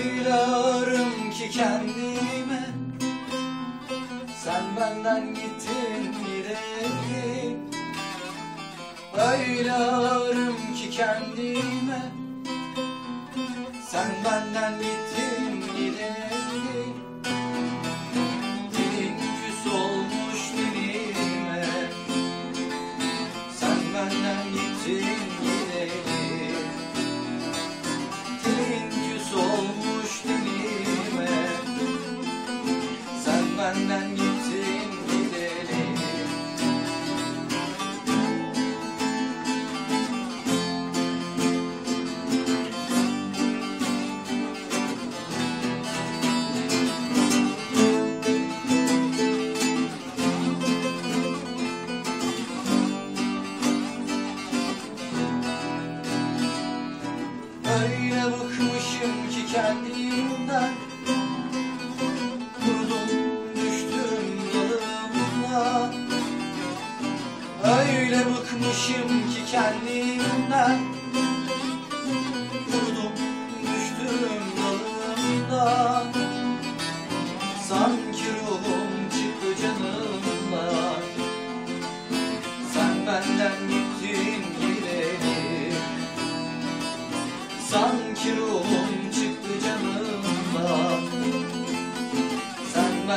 öyle ağırım ki kendime Sen benden gittin gidelim Öyle ağırım ki kendime Sen benden gittin gidelim Bıkmışım ki kendimden. Kurudum düştüm dalımda Öyle bıkmışım ki kendimden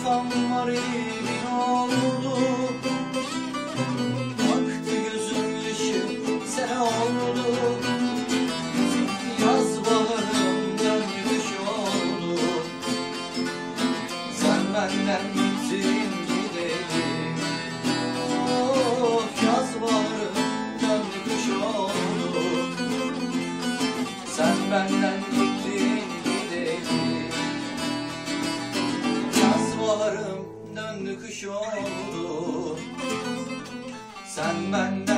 Bir cefam var bin oldu Aktı gözüm yaşı sel oldu. Yaz baharımdan yürüyüş oldu. Sen benden gittin oldu Sen benden